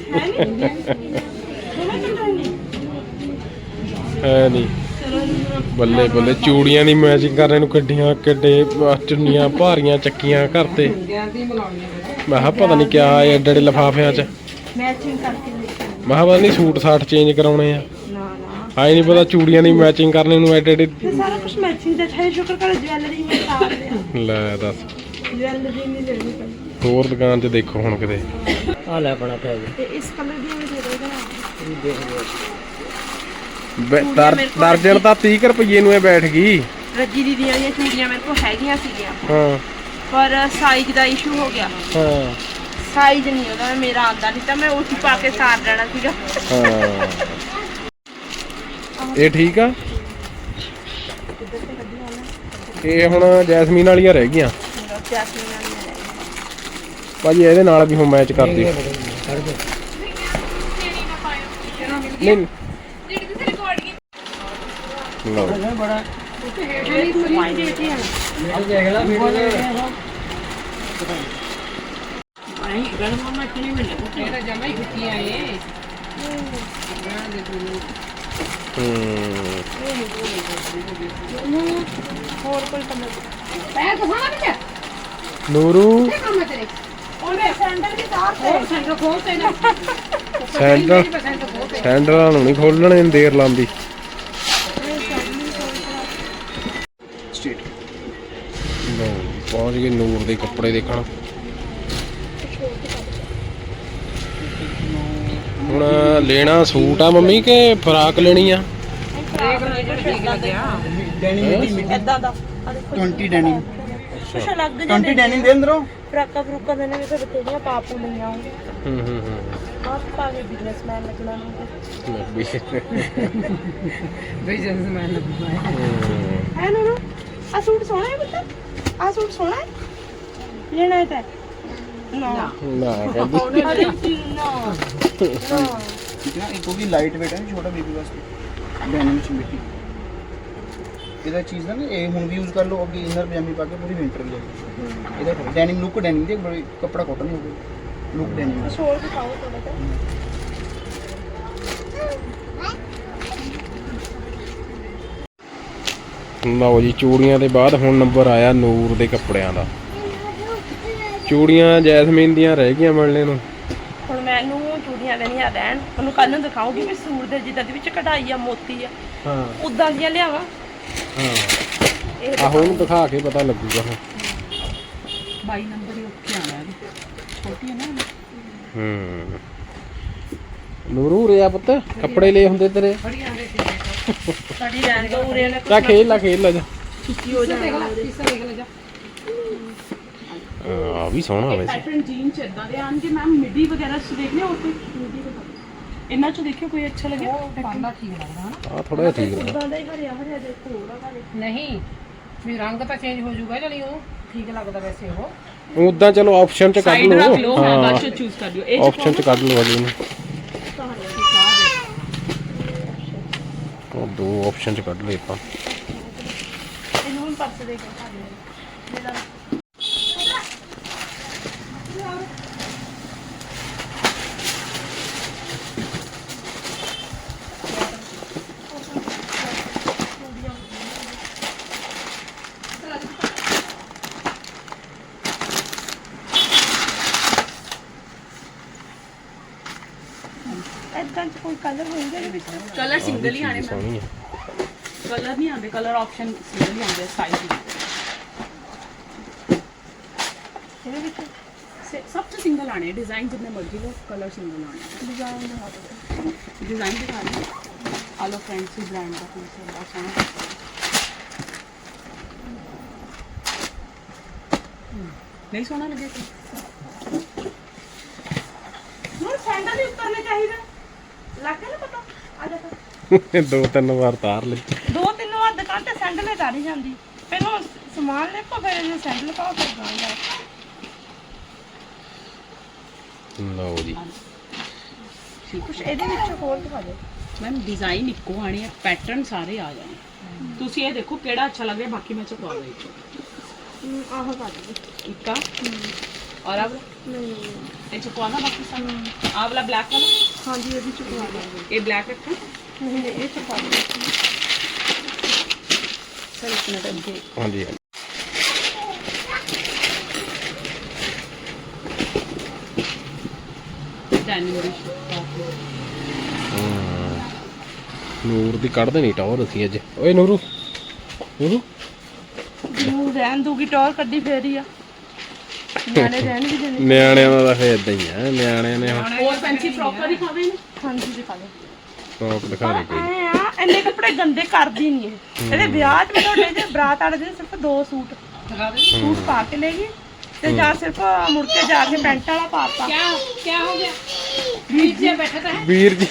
ਹੈ ਨਹੀਂ। ਬੱਲੇ ਬੱਲੇ, ਚੂੜੀਆਂ ਦੀ ਮੈਚਿੰਗ ਕਰਨ ਨੂੰ ਕੱਢੀਆਂ ਕਿੱਡੇ ਚੁੰਨੀਆਂ ਭਾਰੀਆਂ ਚੱਕੀਆਂ ਘਰ ਤੇ। ਮੈਂ ਕਿਹਾ ਪਤਾ ਨਹੀਂ ਕਿਆ ਇਹ ਏਡੇ ਏਡੇ ਲਿਫਾਫਿਆਂ 'ਚ।
ਮੈਚਿੰਗ ਕਰਕੇ
ਮੈਂ ਕਿਹਾ ਪਤਾ ਨਹੀਂ ਸੂਟ ਸਾਟ ਚੇਂਜ ਕਰਾਉਣੇ ਆ।
ਨਾ ਨਾ।
ਆਈ ਨਹੀਂ ਪਤਾ ਚੂੜੀਆਂ ਦੀ ਮੈਚਿੰਗ ਕਰਨੇ ਨੂੰ ਐਡੇ ਐਡੇ
ਤੇ ਸਾਰਾ ਕੁਝ ਮੈਚਿੰਗ ਦਾ ਹੈ ਸ਼ੁਕਰ ਕਰ ਜਵੈਲਰੀ ਮੈਂ ਸਾਰ ਲਿਆ।
ਲੈ ਦੱਸ।
ਜਵੈਲਰੀ ਨਹੀਂ ਲੈਣੀ ਪਈ।
ਹੋਰ ਦੁਕਾਨ 'ਚ ਦੇਖੋ ਹੁਣ ਕਿਤੇ।
ਆ ਲੈ ਆਪਣਾ ਪੈ ਗਿਆ।
ਤੇ ਇਸ ਕਲਰ ਦੀਆਂ ਵੀ ਦੇ ਦੇਗਾ
ਬੈ- ਦਰ- ਦਰਜਨ ਤਾਂ 30 ਰੁਪਏ ਨੂੰ ਇਹ ਬੈਠ ਗਈ।
ਰੱਜੀ ਦੀ ਦੀਆਂ ਇਹ ਚੂੜੀਆਂ ਮੇਰੇ ਕੋਲ ਹੈਗੀਆਂ ਸੀਗੀਆਂ।
ਹਾਂ।
ਪਰ ਸਾਈਜ਼ ਦਾ ਇਸ਼ੂ ਹੋ ਗਿਆ।
ਹਾਂ।
ਸਾਈਜ਼ ਨਹੀਂ ਉਹਦਾ ਮੇਰਾ ਆਂਦਾ ਨਹੀਂ ਤਾਂ ਮੈਂ ਉਹ ਪਾ ਕੇ ਸਾਰ ਲੈਣਾ ਸੀਗਾ।
ਹਾਂ। ਇਹ ਠੀਕ ਆ? ਇਹ ਹੁਣ ਜੈਸਮੀਨ ਵਾਲੀਆਂ ਰਹਿ ਗਈਆਂ।
ਜੈਸਮੀਨ ਵਾਲੀ ਮੈਂ ਲੈ ਲਈ।
ਭਾਜੀ ਇਹਦੇ ਨਾਲ ਵੀ ਹੁਣ ਮੈਚ ਕਰ ਦਿਓ
ਕੱਢ ਦੇ
ਨਹੀਂ। ਲਓ।
ਬੜਾ
ਵਾਈਨ ਦੇ ਦਿੱਤੀ ਹੈ
ਆ ਦੇਖ ਲੈ ਵੀਡੀਓ ਦੇ
ਇਹ ਤਾਂ ਜਮਾ ਹੀ ਖਿੱਚੀਆਂ ਇਹ
ਹੂੰ
ਹੋਰ ਕੋਈ ਕਲਰ
ਪੈਰ ਤਾਂ ਸਾਹ ਵਿੱਚ।
ਨੂਰੂ।
ਕੰਮ ਹੈ ਤੇਰੇ?
ਉਹਨੇ ਸੈਂਡਲ ਵੀ ਤਾਰ
ਹੋਰ ਸੈਂਟਰ ਖੋਲ ਤੇ ਨਾ।
ਸੈਂਡਲ।
ਸੈਂਟਰ ਖੋਲ ਤੇ।
ਸੈਂਡਲਾਂ ਨੂੰ ਨਹੀਂ ਖੋਲਣੇ ਦੇਰ ਲਾਂਦੀ ਪਹੁੰਚ ਗਏ ਨੂਰ ਦੇ ਕੱਪੜੇ ਦੇਖਣ। ਹੁਣ ਲੈਣਾ ਸੂਟ ਆ ਮੰਮੀ ਕਿ ਫਰਾਕ ਲੈਣੀ ਆ?
ਦੇਖ ਲਓ ਇਹ ਠੀਕ ਲੱਗਿਆ
ਇਦਾਂ ਦਾ
20 ਡੈਨਿਮ
ਕੁਛ ਅਲੱਗ
20
ਜਿਹੇ
ਡੈਨਿਮ ਦੇ ਅੰਦਰੋਂ?
ਫਰਾਕਾਂ ਫਰੂਕਾਂ ਦੇ ਨੇ ਵੀ ਤਾਂ ਬਥੇਰੀਆਂ ਪਾਪੂ ਲਈਆਂ
ਹੂੰ ਹੂੰ ਹੂੰ।
ਆਪ ਪਾ ਕੇ ਬਿਜ਼ਨਸਮੈਨ ਲੱਗਣਾ ਨੂੰ
ਮੈਂ ਵੀ
ਬਿਜ਼ਨਸਮੈਨ ਲੱਗਦਾ ਹੈ।
ਹੈ ਨੂੰ ਆ ਸੂਟ ਸੋਹਣਾ ਹੈ ਪੁੱਤ? ਆ ਸੂਟ ਸੋਹਣਾ ਹੈ? ਲੈਣਾ ਹੈ ਤਾਂ। ਨਾ।
ਨਾ। ਕਹਿੰਦੀ।
ਅਰੇ ਨਾ। ਨਾ।
ਠੀਕ ਹੈ ਨਾ ਇੱਕ ਉਹ ਵੀ ਲਾਈਟ weight ਹੈ ਛੋਟਾ ਬੇਬੀ ਵਾਸਤੇ। ਡੈਨਿਮ ਚ ਮਿੱਟੀ ਇਹਦਾ ਚੀਜ਼ ਨਾ ਇਹ ਹੁਣ ਵੀ ਯੂਜ਼ ਕਰ ਲਓ ਅੱਗੇ ਇਨਰ ਪਜਾਮੀ ਪਾ ਕੇ ਪੂਰੀ ਵਿੰਟਰ ਵੀ ਜਾਏਗੀ ਇਹਦਾ ਡੈਨਿਮ ਲੁੱਕ ਡੈਨਿਮ ਦੀ ਬੜੀ ਕੱਪੜਾ ਕਾਟਨ ਹੋ ਗਿਆ ਲੁੱਕ ਡੈਨਿਮ
ਛੋੜ ਦਿਖਾਓ ਥੋੜਾ ਜਿਹਾ।
ਲਓ ਜੀ ਚੂੜੀਆਂ ਦੇ ਬਾਅਦ ਹੁਣ ਨੰਬਰ ਆਇਆ ਨੂਰ ਦੇ ਕੱਪੜਿਆਂ ਦਾ। ਚੂੜੀਆਂ ਜੈਸਮੀਨ ਦੀਆਂ ਰਹਿ ਗਈਆਂ ਮਿਲਣੇ ਨੂੰ।
ਹੁਣ ਮੈਨੂੰ ਚੂੜੀਆਂ ਲੈਣੀਆਂ ਰਹਿਣ। ਉਹਨੂੰ ਕੱਲ ਨੂੰ ਦਿਖਾਉਂਗੀ ਵੀ ਸੂਟ ਦੇ ਜਿੱਦਾਂ ਦੇ ਵਿੱਚ ਕਢਾਈ ਆ ਮੋਤੀ ਆ।
ਹਾਂ।
ਉਦਾਂ ਦੀਆਂ ਲਿਆਵਾਂ।
ਹਾਂ।
ਇਹ
ਆਹੋ ਉਹਨੂੰ ਦਿਖਾ ਕੇ ਪਤਾ ਲੱਗੂਗਾ ਹੁਣ।
22 ਨੰਬਰ ਹੀ ਉੱਥੇ ਆਣਾ ਹੈ। ਛੋਟੀ ਹੈ ਨਾ
ਹੂੰ। ਨੂਰੂ ਰਿਆ ਪੁੱਤ ਕੱਪੜੇ ਲੈ ਹੁੰਦੇ ਤੇਰੇ।
ਬੜੀਆਂ ਦੇ
ਸਾਡੀ ਰਹਿਣ ਤੋਂ ਉਰੇ ਨੇ
ਚਾ ਖੇਲ ਲਾ ਖੇਲ ਲਾ ਜਾ।
ਛੁੱਟੀ ਹੋ
ਦੇਖ
ਜਾਣਾ
ਲੈ ਕਿਸ ਦੇਖ ਲੈ ਜਾ।
ਆ ਵੀ ਸੋਹਣਾ ਵੈਸੇ।
ਪੈਟਰਨ ਜੀਨ ਚ ਇਦਾਂ ਦੇ ਆਣਗੇ ਮੈਮ ਮਿਡੀ ਵਗੈਰਾ ਚ ਦੇਖਨੇ ਹੋਰ ਕੋਈ ਮਿਡੀ ਵਗੈਰਾ ਇਹਨਾਂ ਚ ਦੇਖਿਓ ਕੋਈ ਅੱਛਾ ਲੱਗਿਆ
ਉਹ ਪਾਂਦਾ ਠੀਕ ਲੱਗਦਾ ਹਨਾ?
ਆ ਥੋੜਾ ਜਿਹਾ ਠੀਕ ਲੱਗਦਾ।
ਉਦਾਂ ਦਾ ਹੀ ਹਰਿਆ ਹਰਿਆ ਦੇਖੋ ਉਹਦਾ ਵਾਲੇ
ਨਹੀਂ ਵੀ ਰੰਗ ਤਾਂ ਚੇਂਜ ਹੋ ਜਾਊਗਾ ਜਣੀ ਉਹ। ਠੀਕ ਲੱਗਦਾ ਵੈਸੇ ਉਹ।
ਉਦਾਂ ਚਲੋ ਆਪਸ਼ਨ ਚ ਕੱਢ
ਰੱਖ ਲਓ ਹਾਂ
ਲਓ
ਬਾਅਦ
ਹਾਂ
ਚ ਚੂਜ਼ ਕਰ ਲਿਓ। ਇਹ
ਆਪਸ਼ਨ ਚ ਕੱਢ ਲਓ ਨੂੰ ਉਹ ਦੋ ਆਪਸ਼ਨ ਚ ਕੱਢ ਲਏ ਆਪਾਂ।
ਇਹਨੂੰ ਪਰਸ ਦੇ ਕੇ ਖਾ ਦੇ ਇਦਾਂ ਚ ਕੋਈ ਕਲਰ ਹੋਊਗਾ ਇਹਦੇ ਵਿੱਚ?
ਕਲਰ ਸਿੰਗਲ ਹੀ ਆਣੇ ਮੈਮ
ਸੋਹਣੀ ਆ।
ਕਲਰ ਨਹੀਂ ਆਉਂਦੇ ਕਲਰ ਆਪਸ਼ਨ ਸਿੰਗਲ ਹੀ ਆਉਂਦੇ ਦੀ।
ਇਹਦੇ ਵਿੱਚ?
ਸੇ- ਸਭ ਤੋਂ ਸਿੰਗਲ ਆਣੇ ਡਿਜ਼ਾਈਨ ਜਿੰਨੇ ਮਰਜ਼ੀ ਲੋ ਕਲਰ ਸਿੰਗਲ ਆਣੇ
ਡਿਜ਼ਾਈਨ ਦਿਓ
ਡਿਜ਼ਾਈਨ ਦਿਖਾ ਰਹੀ ਆਲੋ ਫਰੈਂਡਸੀ ਬ੍ਰਾਂਡ ਦਾ ਪੀਸ ਹੈ ਬਹੁਤ ਸੋਹਣਾ ਹਮ, ਨਹੀਂ ਸੋਹਣਾ ਲੱਗਿਆ। ਕਿ
ਹੁਣ ਸੈਂਡਲ ਹੀ ਉਤਰਨੇ ਚਾਹੀਦੇ ਲੱਗ ਗਿਆ ਨਾ ਪਤਾ ਆ ਜਾ ਫਿਰ।
ਦੋ ਤਿੰਨ ਵਾਰ ਤਾਰ ਲਈ।
ਦੋ ਤਿੰਨ ਵਾਰ ਦੁਕਾਨ ਤੇ ਸੈਂਡਲ ਤਾਰੀ ਜਾਂਦੀ। ਪਹਿਲਾਂ ਸਮਾਨ ਦੇਖੋ ਫਿਰ ਇਹਨੇ ਸੈਂਡਲ ਪਾਓ ਫਿਰ ਗਾਂਗਾ
ਲਓ ਜੀ।
ਕੁਛ ਇਹਦੇ ਵਿੱਚ ਹੋਰ ਦਿਖਾ ਦਿਓ।
ਮੈਮ ਡਿਜ਼ਾਈਨ ਇੱਕੋ ਆਣੇ ਆ ਪੈਟਰਨ ਸਾਰੇ ਆ ਜਾਣੇ। ਤੁਸੀਂ ਇਹ ਦੇਖੋ ਕਿਹੜਾ ਅੱਛਾ ਲੱਗ ਰਿਹਾ ਬਾਕੀ ਮੈਂ ਚੁਕਵਾ ਲਈ
ਹਮ, ਆਹ ਕਰ ਦਿਓ।
ਇੱਕਾ? ਔਰ ਆਹ ਵਾਲਾ?
ਨਹੀਂ।
ਇਹ ਚੁਕਵਾਣਾ ਬਾਕੀ ਸਾਨੂੰ? ਆਹ ਵਾਲਾ ਬਲੈਕ ਵਾਲਾ?
ਹਾਂਜੀ ਇਹ ਵੀ ਚੁਕਵਾ ਦਿਓ।
ਇਹ ਬਲੈਕ ਰੱਖਾਂ
ਨਹੀਂ ਨਹੀਂ ਇਹ ਚੁਕਵਾ ਦਿਓ।
ਸਰ ਇੱਕ ਮਿੰਟ ਅੱਗੇ।
ਹਾਂਜੀ
ਡੈਨਿਮ ਦੀ
ਨੂਰ ਦੀ ਕੱਢ ਦੇਣੀ ਟੌਰ ਅਸੀਂ ਅੱਜ। ਓਏ ਨੂਰੂ। ਨੂਰੂ।
ਨੂੰ ਰਹਿਣ ਦੂਗੀ ਟੌਰ ਕੱਢੀ ਫੇਰ ਹੀ ਆ। ਨਿਆਣੇ ਰਹਿਣ ਵੀ ਦੇਣੇ।
ਨਿਆਣਿਆਂ ਦਾ ਤਾਂ ਫੇਰ ਇਦਾਂ ਹੀ ਆ ਨਿਆਣਿਆਂ ਨੇ
ਹੋਰ ਫੈਂਸੀ ਫਰੋਕਾਂ ਦਿਖਾਵੇ ਨਾ
ਹਾਂਜੀ ਦਿਖਾ ਦਿਓ
ਫਰੋਕ ਦਿਖਾ ਦੇ ਕੋਈ
ਐ ਆ ਇੰਨੇ ਕੱਪੜੇ ਗੰਦੇ ਕਰਦੀ ਨਹੀਂ ਇਹ ਇਹਦੇ ਵਿਆਹ 'ਚ ਮੈਂ ਤੁਹਾਡੇ ਜੇ ਬਰਾਤ ਵਾਲੇ ਦਿਨ ਸਿਰਫ ਦੋ ਸੂਟ ਸੂਟ ਪਾ ਕੇ ਲੈ ਗਈ ਤੇ ਜਾਂ ਸਿਰਫ ਮੁੜ ਕੇ ਜਾ ਕੇ ਪੈਂਟ ਵਾਲਾ ਪਾਤਾ
क्या क्या हो गया
बीच में बैठा था
ਵੀਰ ਜੀ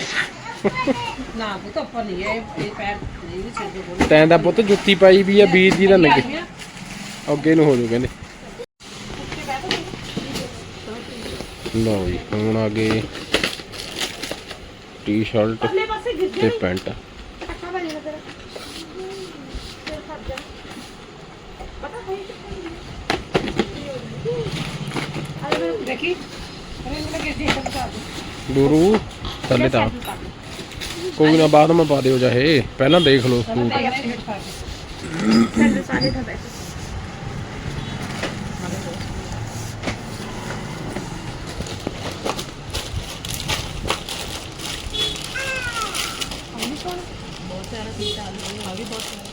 ना वो तो ऊपर नहीं है ये पैर नहीं भी सिर पे बोलो
ਤੈਂ ਦਾ ਪੁੱਤ ਜੁੱਤੀ ਪਾਈ ਵੀ ਆ ਵੀਰ ਜੀ ਦਾ ਲੱਗੇ ਅੱਗੇ ਨੂੰ ਹੋ ਜੂ ਕਹਿੰਦੇ ਲਓ ਜੀ ਹੁਣ ਆ ਗਏ ਟੀ-ਸ਼ਰਟ
ਪਰਲੇ ਪਾਸੇ ਗਿਰ
ਤੇ ਪੈਂਟ। ਗੁਰੂ ਥੱਲੇ ਤਾਂ। ਕੋਈ ਨਾ ਬਾਅਦ ਮੈਂ ਪਾ ਦਿਓ ਚਾਹੇ। ਪਹਿਲਾਂ ਦੇਖ ਲਓ ਸੂਟ।
ਸਾਰੇ ਸਾਰੇ ਤਾਂ ਬੈਠੇ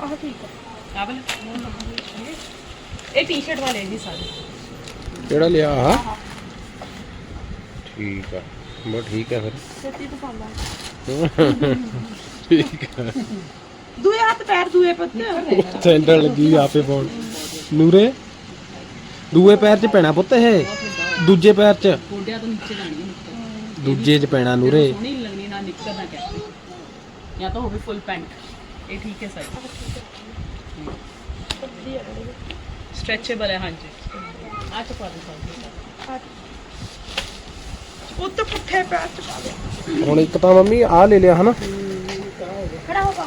ਆਹ ਠੀਕ ਹੈ
ਆ वाला ਇਹ ਟੀ-ਸ਼ਰਟ ਵਾਲੇ ਜੀ ਸਾਰੇ
ਕਿਹੜਾ ਲਿਆ ਆ ਠੀਕ ਆ ਬਸ ਠੀਕ ਆ ਫਿਰ
ਛੇਤੀ ਤੋਂ ਪਾਉਂਦਾ
ਠੀਕ ਆ
ਦੂਏ ਹੱਥ ਪੈਰ ਦੂਏ ਪੁੱਤ।
ਸੈਂਟਰ ਲੱਗੀ ਆਪੇ ਪਾਉਣ ਨੂਰੇ ਦੂਏ ਪੈਰ 'ਚ ਪੈਣਾ ਪੁੱਤ ਇਹ ਦੂਜੇ ਪੈਰ 'ਚ।
ਗੋਡਿਆਂ ਤੋਂ ਨੀਚੇ ਜਾਣੀ ਹੈ ਨਿੱਕਰ।
ਦੂਜੇ 'ਚ ਪੈਣਾ ਨੂਰੇ।
ਸੋਹਣੀ ਲੱਗਣੀ ਨਾ ਨਿੱਕਰ ਨਾ ਕੈਪਰੀ ਜਾਂ ਤਾਂ ਹੋਵੇ ਫੁੱਲ ਪੈਂਟ ਇਹ ਠੀਕ ਹੈ ਸਰ ਸਟ੍ਰੈਚੇਬਲ ਹੈ ਹਾਂਜੀ। ਆ ਚੁਕਵਾ ਦੇ ਸਰ।
ਪੁੱਤ ਪੁੱਠੇ ਪੈਰ ਚ ਪਾ ਦੇ।
ਹੁਣ ਇੱਕ ਤਾਂ ਮੰਮੀ ਆ ਲੈ ਲਿਆ ਹਨਾ।
ਖੜਾ ਹੋ ਪਾ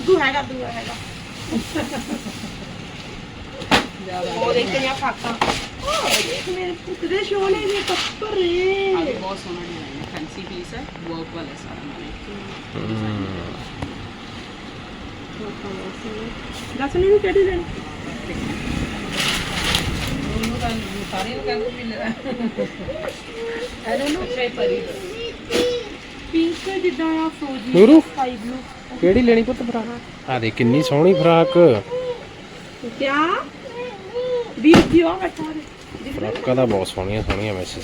ਦੁੱਧੂ ਹੈਗਾ ਦੂਆ ਹੈਗਾ ਉਹ ਦੇਖਦੇ ਆ ਫਾਕਾ ਉਹ ਦੇਖ ਮੇਰੇ ਪੁੱਤ ਦੇ ਸ਼ੋਲੇ
ਨੇ
ਕੱਪੜੇ
ਆਹ ਬਹੁਤ ਸੋਹਣਾ ਡਿਜ਼ਾਈਨ ਹੈ ਫੈਂਸੀ ਪੀਸ ਹੈ ਵਰਕ ਵਾਲਾ ਸਾਰਾ ਮੈਂ
ਦੱਸ ਨਹੀਂ ਕਿਹੜੀ ਲੈਣੀ
ਉਹਨੂੰ ਤਾਂ ਸਾਰੇ ਨੂੰ ਕਹਿੰਦੇ
ਮਿਲ ਰਿਹਾ ਇਹਨੂੰ ਨੂੰ ਪੇਪਰ ਹੀ
ਪਿੰਕ ਜਿੱਦਾਂ ਆ ਫਰੋਜੀ
ਨੂਰੂ?
ਸਕਾਈ ਬਲੂ
ਕਿਹੜੀ ਲੈਣੀ ਪੁੱਤ ਫਰਾਕ? ਆ ਦੇ ਕਿੰਨੀ ਸੋਹਣੀ ਫਰਾਕ।
ਕਿਆ? ਵੀਰ ਜੀ ਆ ਬੈਠਾ ਰੇ
ਫਰਾਕਾਂ ਤਾਂ ਬਹੁਤ ਸੋਹਣੀਆਂ ਸੋਹਣੀਆਂ ਵੈਸੇ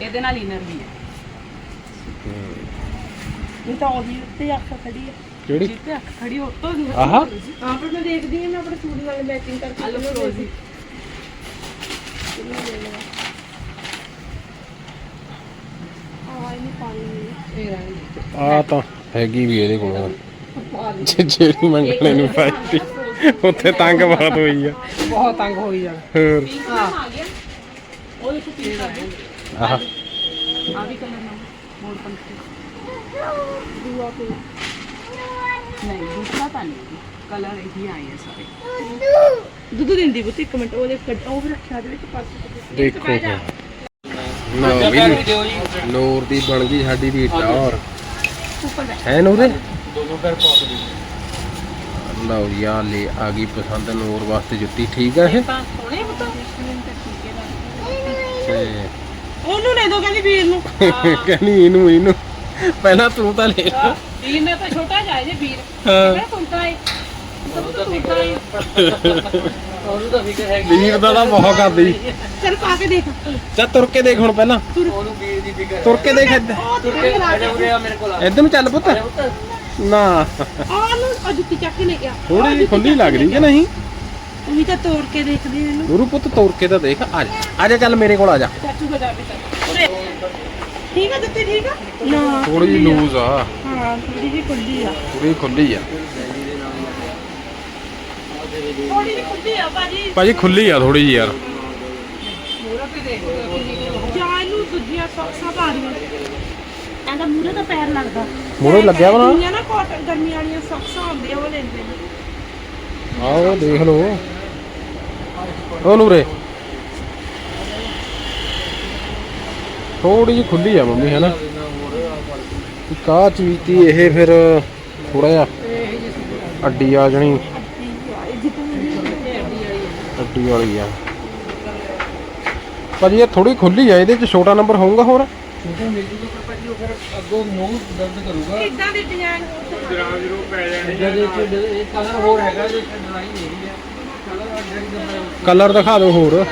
ਇਹਦੇ ਨਾਲ ਇਨਰ ਵੀ ਹੈ।
ਇਹ ਤਾਂ ਉਹਦੀ ਉੱਤੇ ਅੱਖ ਖੜੀ ਹੈ।
ਕਿਹੜੀ?
ਜਿੱਤੇ ਅੱਖ ਖੜੀ ਹੋ ਤੋਂ
ਆਹਾ?
ਹਾਂ ਪਰ ਮੈਂ ਦੇਖਦੀ ਹਾਂ ਮੈਂ ਆਪਣੇ ਸੂਟ ਨਾਲ ਮੈਚਿੰਗ ਕਰਕੇ
ਆਲੂ ਫਰੋਜ਼ੀ
ਆ
ਤਾਂ ਹੈਗੀ ਵੀ ਇਹਦੇ ਕੋਲ। ਜਿਹੜੀ ਮੰਗਣੇ ਨੂੰ ਪਾਈ ਉੱਥੇ ਤੰਗ ਬਹੁਤ ਹੋਈ ਆ।
ਬਹੁਤ ਤੰਗ
ਹੋਈ
ਆ। ਹੋਰ। ਉਹ ਇੱਕ ਪੀਸ ਆ ਗਿਆ।
ਆਹ।
ਆ ਵੀ ਕਲਰ ਨਾ ਮੋੜ ਪੰਖੀ
ਦੂਆ ਤੇ।
ਨਹੀਂ ਦੂਸਰਾ ਤਾਂ ਨਹੀਂ। ਕਲਰ ਇਹੀ ਆਏ ਆ ਸਾਰੇ।
ਦੁੱਧ। ਦਿੰਦੀ ਬੁੱਤ ਇੱਕ ਮਿੰਟ ਉਹਦੇ ਉਹ ਰੱਖਿਆ ਦੇ ਵਿੱਚ ਪਾਸੇ।
ਦੇਖੋ ਲਓ ਵੀ ਨੂਰ ਦੀ ਬਣ ਗਈ ਸਾਡੀ ਵੀ ਟੌਰ ਹੈ ਨੂਰੇ? ਲਓ ਯਾ ਲੈ ਆ ਗਈ ਪਸੰਦ ਨੂਰ ਵਾਸਤੇ ਜੁੱਤੀ ਠੀਕ ਆ ਇਹ?
ਤਾਂ
ਤੇ
ਉਹਨੂੰ ਲੈ ਦੋ ਕਹਿੰਦੀ ਵੀਰ ਨੂੰ।
ਕਹਿੰਦੀ ਇਹਨੂੰ ਇਹਨੂੰ। ਪਹਿਲਾਂ ਤੂੰ ਤਾਂ ਲੈ ਲਾ।
ਵੀਰ ਨੇ ਤਾਂ ਛੋਟਾ ਜਾਏ ਜੇ ਵੀਰ।
ਹਾਂ।
ਮੈਂ ਹੈ ਸਭ ਤੋਂ ਤੁੰਤਾ ਹੈ
ਉਹਨੂੰ ਤਾਂ ਫਿਕਰ ਹੈ
ਵੀਰ ਦਾ ਤਾਂ ਬਹੁਤ ਕਰਦੀ।
ਚੱਲ ਪਾ ਕੇ ਦੇਖ।
ਚੱਲ ਤੁਰ ਕੇ ਦੇਖ ਹੁਣ ਪਹਿਲਾਂ।
ਉਹਨੂੰ ਵੀਰ ਦੀ ਫਿਕਰ
ਤੁਰ ਕੇ ਦੇਖ ਇੱਧਰ।
ਉਹ ਤੇ ਕਹਿੰਦੀ ਲਾ
ਅਜਾ ਉਰੇ ਆ ਮੇਰੇ ਕੋਲ ਆ।
ਇੱਧਰ ਨੂੰ ਚੱਲ ਪੁੱਤ। ਨਾ।
ਆਹ ਨੂੰ ਉਹ ਜੁੱਤੀ ਚੱਕ ਕੇ ਲੈ ਗਿਆ
ਥੋੜੀ ਜਿਹੀ ਖੁੱਲੀ ਲੱਗ ਰਹੀ ਕਿ ਨਹੀਂ?
ਤੂੰ ਵੀ ਤਾਂ ਤੋੜ ਕੇ ਦੇਖਦੀ ਇਹਨੂੰ।
ਗੁਰੂ ਪੁੱਤ ਤੁਰ ਕੇ ਤਾਂ ਦੇਖ। ਆ ਜਾ ਆ ਜਾ ਚੱਲ ਮੇਰੇ ਕੋਲ ਆ ਜਾ।
ਚਾਚੂ ਬਾਜ਼ਾਰ ਵਿੱਚ
ਉਰੇ। ਠੀਕ ਆ ਜੁੱਤੀ ਠੀਕ ਆ? ਨਾ
ਥੋੜੀ ਜਿਹੀ ਲੂਜ਼ ਆ।
ਹਾਂ ਥੋੜੀ ਜਿਹੀ ਖੁੱਲੀ ਆ।
ਥੋੜੀ ਖੁੱਲੀ ਆ।
ਥੋੜੀ ਜਿਹੀ ਖੁੱਲੀ ਆ ਭਾਜੀ।
ਭਾਜੀ ਖੁੱਲੀ ਆ ਥੋੜੀ ਜਿਹੀ ਯਾਰ।
ਜਾਂ ਇਹਨੂੰ ਦੂਜੀਆਂ ਸੌਕਸਾਂ ਪਾ ਦਿਓ ਇਹਦਾ ਮੂਰੇ ਤਾਂ ਪੈਰ ਲੱਗਦਾ।
ਮੂਹਰੇ ਲੱਗਿਆ ਵਾ ਨਾ?
ਦੂਜੀਆਂ ਨਾ ਕਾਟਨ ਗਰਮੀ ਵਾਲੀਆਂ ਸੌਕਸਾਂ ਹੁੰਦੀਆਂ ਉਹ ਲੈਂਦੇ ਨੇ।
ਆਓ ਦੇਖ ਲਓ। ਉਹ ਨੂਰੇ। ਥੋੜੀ ਜਿਹੀ ਖੁੱਲੀ ਆ ਮੰਮੀ ਹੈਨਾ ਕਾ ਚੀਜ਼ ਤੀ ਇਹ ਫਿਰ ਥੋੜਾ ਜਿਹਾ ਅੱਡੀ ਆ ਜਣੀ। ਅੱਡੀ ਵਾਲੀ ਆ। ਭਾਜੀ ਇਹ ਥੋੜੀ ਖੁੱਲੀ ਆ ਇਹਦੇ ਚ ਛੋਟਾ ਨੰਬਰ ਹੋਊਗਾ ਹੋਰ?
ਛੋਟਾ ਮਿਲ ਜੂਗਾ ਪਰ ਭਾਜੀ ਉਹ ਫਿਰ ਅੱਗੋਂ ਨੋ ਦਰਦ ਕਰੂਗਾ।
ਇਦਾਂ ਦੇ ਡਿਜ਼ਾਈਨ
ਇਹਦਾ ਦੇ ਵਿੱਚ ਇਹ ਕਲਰ ਹੋਰ ਹੈਗਾ ਜੇ ਡਿਜ਼ਾਈਨ ਨਹੀਂ ਹੈ ਕਲਰ ਜਿਹੜੀ ਦਾ
ਕਲਰ ਦਿਖਾ ਦਿਓ ਹੋਰ।